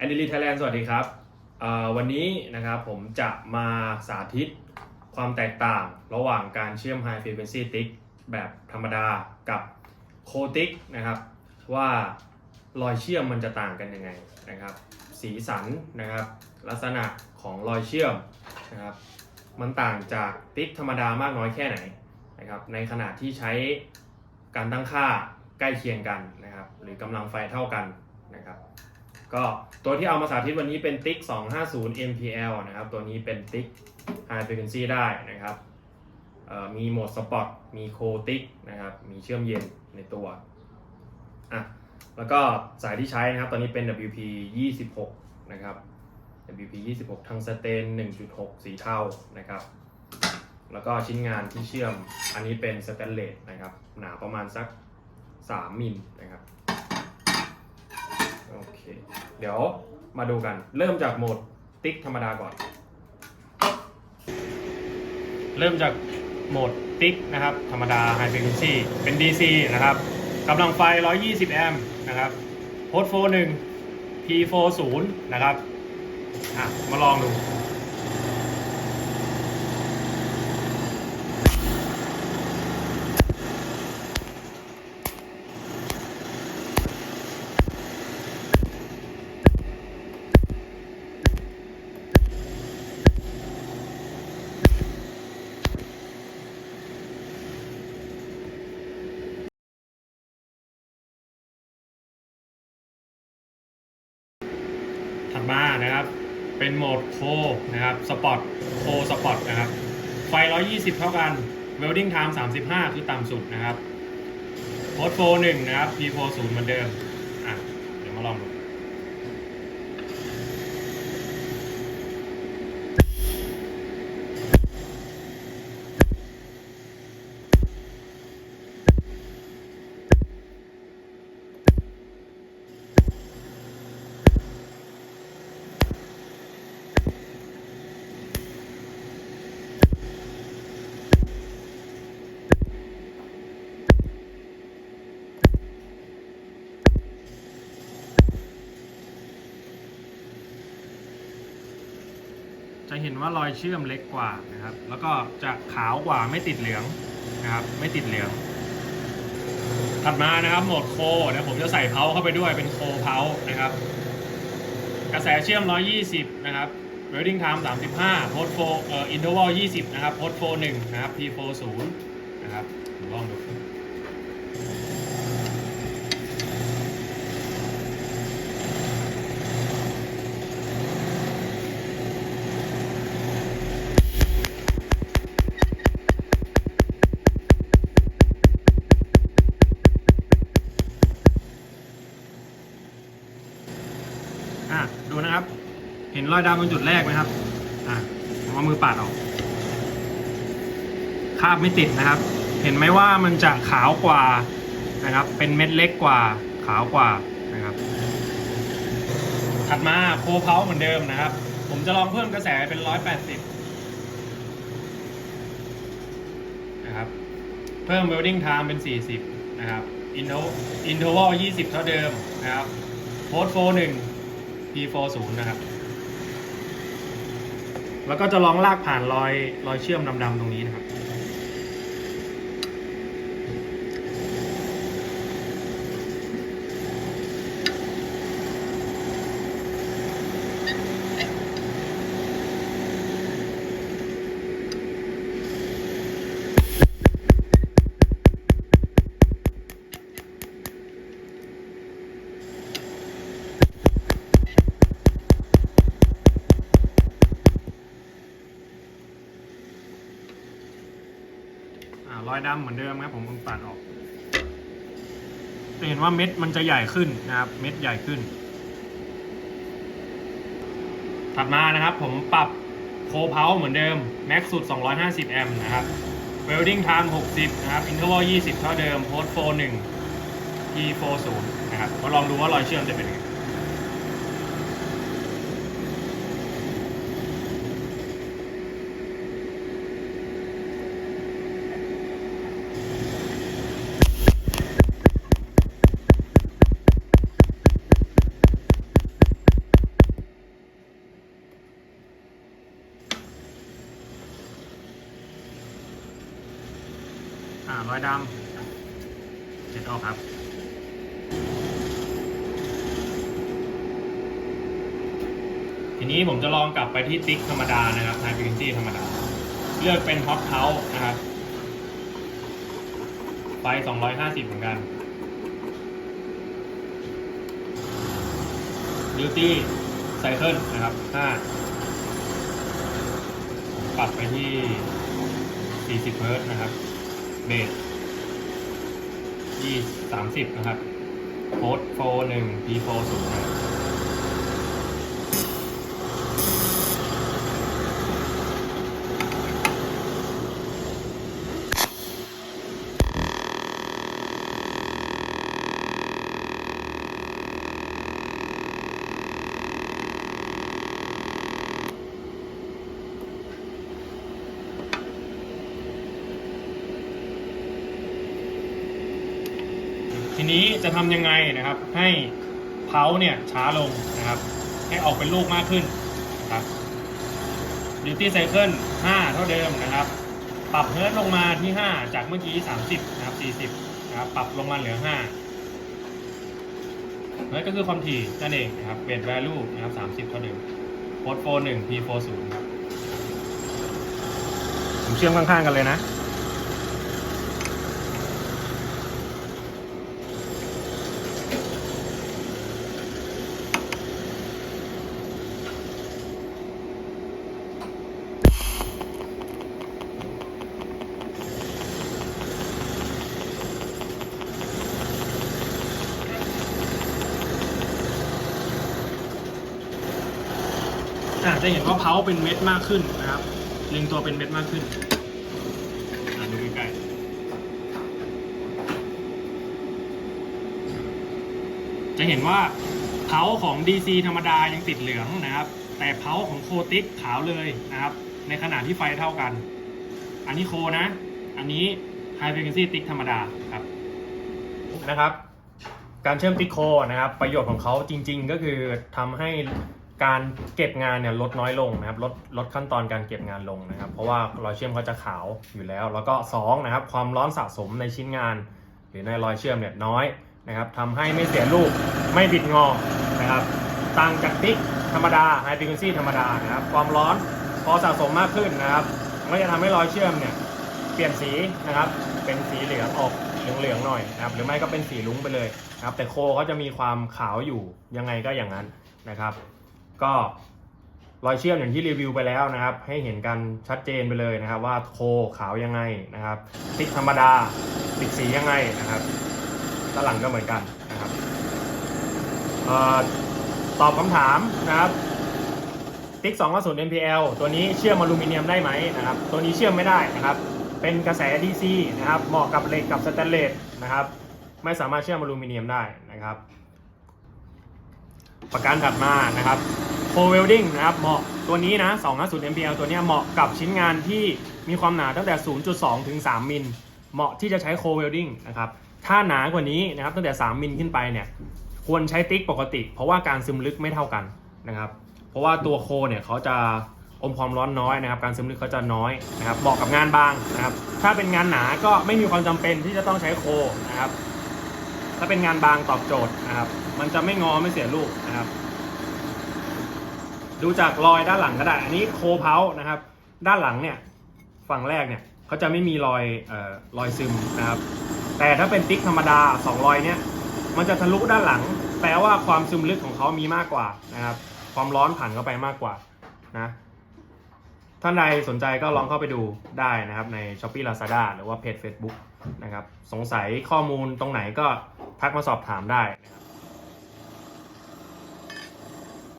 แอนดิลีไทยแลนด์สวัสดีครับวันนี้นะครับผมจะมาสาธิตความแตกต่างระหว่างการเชื่อม High Frequency Tick แบบธรรมดากับโคติกนะครับ ว่ารอยเชื่อมมันจะต่างกันยังไงนะครับ สีสันนะครับ ลักษณะของรอยเชื่อมนะครับ มันต่างจากติ๊กธรรมดามากน้อยแค่ไหนนะครับในขณะที่ใช้การตั้งค่าใกล้เคียงกันนะครับ หรือกำลังไฟเท่ากันนะครับ ก็ตัวที่เอามาสาธิตวันนี้เป็นติ๊ก250 MPL นะครับ ตัวนี้เป็นติ๊ก High Frequency ได้นะครับ มีโหมดสปอตมีโคติ๊กนะครับ มีเชื่อมเย็นในตัวอะแล้วก็สายที่ใช้นะครับ ตอนนี้เป็น WP 26นะครับ WP 26ทางสเตน 1.6 สีเทานะครับ แล้วก็ชิ้นงานที่เชื่อมอันนี้เป็นสแตนเลสนะครับ หนาประมาณสัก 3 มิลนะครับ โอเค เดี๋ยวมาดูกัน เริ่มจากโหมดติ๊กธรรมดาก่อน เริ่มจากโหมดติ๊กนะครับ ธรรมดา High Frequency เป็น DC นะครับกำลังไฟ 120 แอมป์นะครับโพสโฟ1 P40 นะครับ อะ มาลองดู ถัดมานะครับ เป็นโหมดโคนะครับสปอร์ตโคสปอร์ตนะครับ ไฟ 120 เท่ากันเวลดิ้งไทม์35 คือต่ำสุดนะครับโพสโฟ1นะครับ P40 เหมือนเดิม อะ เดี๋ยวมาลองดู จะเห็นว่ารอยเชื่อมเล็กกว่านะครับ แล้วก็จะขาวกว่าไม่ติดเหลืองนะครับ ไม่ติดเหลือง ถัดมานะครับโหมดโคเดี๋ยวผมจะใส่เพาเข้าไปด้วยเป็นโคเพานะครับ กระแสเชื่อม 120 นะครับ welding time 35 post flow เอ่อ interval 20 นะครับ post flow 1นะครับ p40 นะครับลองดู เห็นรอยดำตรงจุดแรกไหมครับ อะผมเอามือปาดออก คาบไม่ติดนะครับ เห็นไหมว่ามันจะขาวกว่านะครับ เป็นเม็ดเล็กกว่า ขาวกว่านะครับ ถัดมาโคเพาเหมือนเดิมนะครับ ผมจะลองเพิ่มกระแสเป็นร้อยแปดสิบนะครับ เพิ่ม welding time เป็น40นะครับ interval interval 20เท่าเดิมนะครับ post flow 1 P40 นะครับ แล้วก็จะลองลากผ่านรอยรอยเชื่อมดำๆตรงนี้นะครับ ดำเหมือนเดิมครับผมตัดออกจะเห็นว่าเม็ดมันจะใหญ่ขึ้นนะครับ เม็ดใหญ่ขึ้น ถัดมานะครับ ผมปรับโคเพาเหมือนเดิมแม็กสุด 250 แอมป์นะครับ welding time 60 นะครับ interval 20 เท่าเดิม post flow 1 P40 นะครับมาลองดูว่ารอยเชื่อมจะเป็นยังไง รอยดำเช็ดออกครับทีนี้ผมจะลองกลับไปที่ติ๊กธรรมดานะครับ High Frequency ธรรมดา เลือกเป็น Hot House นะครับไฟ250 เหมือนกัน Duty Cycle นะครับ 5 ปรับไปที่ 40 เฮิร์ตซ์นะครับ เบสยี่สามสิบนะครับโค้ดโฟหนึ่ง P โฟศูนย์ จะทำยังไงนะครับ ให้เพาเนี่ยช้าลงนะครับ ให้ออกเป็นลูกมากขึ้นนะครับ Duty Cycle 5เท่าเดิมนะครับ ปรับเฮิร์ตลงมาที่ 5 จากเมื่อกี้ 30 นะครับ 40 นะครับ ปรับลงมาเหลือ 5เฮิร์ตก็คือความถี่นั่นเองนะครับเบส value นะครับ 30 เท่าเดิมโค้ดโฟ1 P โฟ0ครับ ผมเชื่อมข้างๆกันเลยนะ จะเห็นว่าเพาเป็นเม็ดมากขึ้นนะครับเรียงตัวเป็นเม็ดมากขึ้นดูใกล้ๆจะเห็นว่าเพาของ DC ธรรมดายังติดเหลืองนะครับ แต่เพาของโคติกขาวเลยนะครับ ในขณะที่ไฟเท่ากัน อันนี้โคนะ อันนี้ High Frequency ติ๊กธรรมดาครับนะครับ การเชื่อมติ๊กโคนะครับ ประโยชน์ของเขาจริง ๆ ก็คือทำให้ การเก็บงานเนี่ยลดน้อยลงนะครับลดลดขั้นตอนการเก็บงานลงนะครับ เพราะว่ารอยเชื่อมเขาจะขาวอยู่แล้ว แล้วก็สองนะครับความร้อนสะสมในชิ้นงาน หรือในรอยเชื่อมเนี่ยน้อยนะครับทำให้ไม่เสียรูปไม่บิดงอนะครับต่างจากติ๊กธรรมดา High Frequency ธรรมดานะครับความร้อนพอสะสมมากขึ้นนะครับมันก็จะทำให้รอยเชื่อมเนี่ยเปลี่ยนสีนะครับเป็นสีเหลืองออกเหลืองๆหน่อยนะครับหรือไม่ก็เป็นสีลุ้งไปเลยนะครับแต่โคเขาจะมีความขาวอยู่ยังไงก็อย่างนั้นนะครับ ก็รอยเชื่อมอย่างที่รีวิวไปแล้วนะครับ ให้เห็นกันชัดเจนไปเลยนะครับ ว่าโคขาวยังไงนะครับติ๊กธรรมดาติดสียังไงนะครับด้านหลังก็เหมือนกันนะครับออตอบคำถามนะครับติ๊ก250 NPL ตัวนี้เชื่อมอลูมิเนียมได้ไหมนะครับ ตัวนี้เชื่อมไม่ได้นะครับ เป็นกระแส DC นะครับ เหมาะกับเหล็กกับสแตนเลสนะครับ ไม่สามารถเชื่อมอลูมิเนียมได้นะครับ ประการถัดมานะครับโคเวลดิ้งนะครับเหมาะตัวนี้นะ250 MPL ตัวนี้เหมาะกับชิ้นงานที่มีความหนาตั้งแต่ 0.2 ถึง 3 มิล เหมาะที่จะใช้โคเวลดิ้งนะครับ ถ้าหนากว่านี้นะครับตั้งแต่ 3 มิลขึ้นไปเนี่ยควรใช้ติ๊กปกติ เพราะว่าการซึมลึกไม่เท่ากันนะครับ เพราะว่าตัวโคเนี่ยเขาจะอมความร้อนน้อยนะครับ การซึมลึกเขาจะน้อยนะครับเหมาะกับงานบางนะครับ ถ้าเป็นงานหนาก็ไม่มีความจำเป็นที่จะต้องใช้โคนะครับ ถ้าเป็นงานบางตอบโจทย์นะครับ มันจะไม่งอไม่เสียรูปนะครับ ดูจากรอยด้านหลังก็ได้ อันนี้โคเพานะครับ ด้านหลังเนี่ยฝั่งแรกเนี่ยเขาจะไม่มีรอยเอ่อรอยซึมนะครับ แต่ถ้าเป็นติ๊กธรรมดาสองรอยเนี่ยมันจะทะลุด้านหลัง แปลว่าความซึมลึกของเขามีมากกว่านะครับ ความร้อนผ่านเข้าไปมากกว่านะท่านใดสนใจก็ลองเข้าไปดูได้นะครับใน s h อ p e e Lazada หรือว่าเพจ Facebook นะครับ สงสัยข้อมูลตรงไหนก็ทักมาสอบถามได้นะครับ